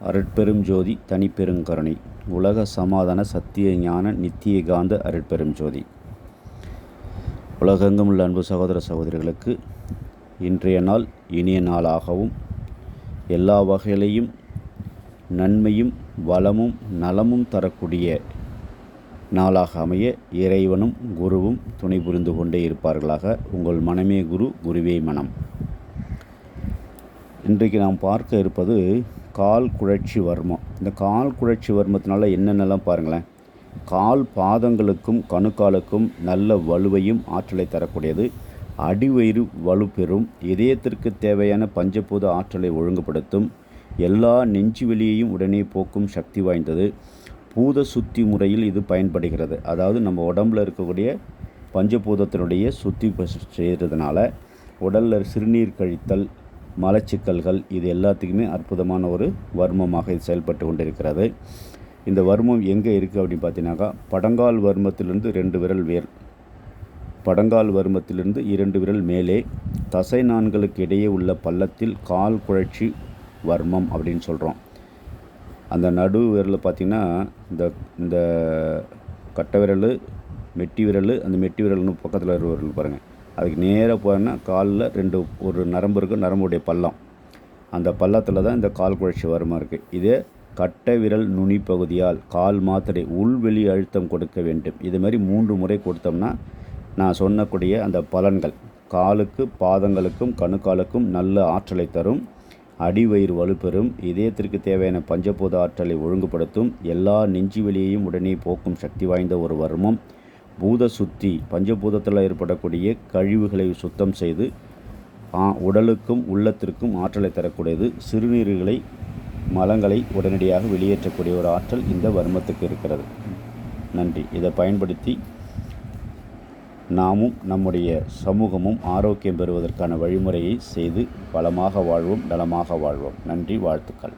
அருட்பெரும் ஜோதி தனிப்பெருங்கருணை உலக சமாதான சத்திய ஞான நித்திய காந்த அருட்பெரும் ஜோதி. உலகெங்கும் உள்ள அன்பு சகோதர சகோதரிகளுக்கு இன்றைய நாள் இனிய நாளாகவும் எல்லா வகையிலையும் நன்மையும் வளமும் நலமும் தரக்கூடிய நாளாக அமைய இறைவனும் குருவும் துணை புரிந்து கொண்டே இருப்பார்களாக உங்கள் மனமே குரு குருவே மனம். இன்றைக்கு நாம் பார்க்க இருப்பது கால் குழற்சி வர்மம். இந்த கால் குழற்சி வர்மத்தினால என்னென்னலாம் பாருங்களேன். கால் பாதங்களுக்கும் கணுக்காலுக்கும் நல்ல வலுவையும் ஆற்றலை தரக்கூடியது. அடிவயிறு வலுப்பெறும் இதயத்திற்கு தேவையான பஞ்சபூத ஆற்றலை ஒழுங்குபடுத்தும். எல்லா நெஞ்சு வெளியையும் உடனே போக்கும் சக்தி வாய்ந்தது. பூத சுத்தி முறையில் இது பயன்படுகிறது. அதாவது நம்ம உடம்பில் இருக்கக்கூடிய பஞ்சபூதத்தினுடைய சுத்தி செய்கிறதுனால உடலில் சிறுநீர் கழித்தல் மலச்சிக்கல்கள் இது எல்லாத்துக்குமே அற்புதமான ஒரு வர்மமாக இது செயல்பட்டு கொண்டிருக்கிறது. இந்த வர்மம் எங்கே இருக்குது அப்படின்னு பார்த்தீங்கன்னாக்கா படங்கால் வர்மத்திலிருந்து ரெண்டு விரல் வேர். படங்கால் வர்மத்திலிருந்து இரண்டு விரல் மேலே. தசை நான்களுக்கு இடையே உள்ள பள்ளத்தில் கால் குழற்சி வர்மம் அப்படின்னு சொல்கிறோம் அந்த நடு விரலில் பார்த்திங்கன்னா இந்த இந்த கட்டை விரல் மெட்டி விரல் அந்த மெட்டி விரல்னு பக்கத்தில் இருக்கிற விரல் பாருங்கள் அதுக்கு நேராக போனால் காலில் ரெண்டு ஒரு நரம்பு இருக்குது நரம்புடைய பள்ளம். அந்த பள்ளத்தில் தான் இந்த கால் குழச்சி வருமா இருக்குது இதே கட்டை விரல் நுனி பகுதியால் கால் மாத்திரை உள்வெளி அழுத்தம் கொடுக்க வேண்டும். இது மாதிரி மூன்று முறை கொடுத்தோம்னா நான் சொன்னக்கூடிய அந்த பலன்கள் காலுக்கு பாதங்களுக்கும் கணுக்காலுக்கும் நல்ல ஆற்றலை தரும். அடிவயிறு வலுப்பெறும். இதயத்திற்கு தேவையான பஞ்சபூத ஆற்றலை ஒழுங்குபடுத்தும். எல்லா நெஞ்சு வெளியையும் உடனே போக்கும் சக்தி வாய்ந்த ஒரு வர்மம். பூத சுத்தி பஞ்சபூதத்தில் ஏற்படக்கூடிய கழிவுகளை சுத்தம் செய்து உடலுக்கும் உள்ளத்திற்கும் ஆற்றலை தரக்கூடியது. சிறுநீர்களை மலங்களை உடனடியாக வெளியேற்றக்கூடிய ஒரு ஆற்றல் இந்த வர்மத்துக்கு இருக்கிறது. நன்றி. இதை பயன்படுத்தி நாமும் நம்முடைய சமூகமும் ஆரோக்கியம் பெறுவதற்கான வழிமுறையை செய்து வளமாக வாழ்வோம் நலமாக வாழ்வோம். நன்றி வாழ்த்துக்கள்.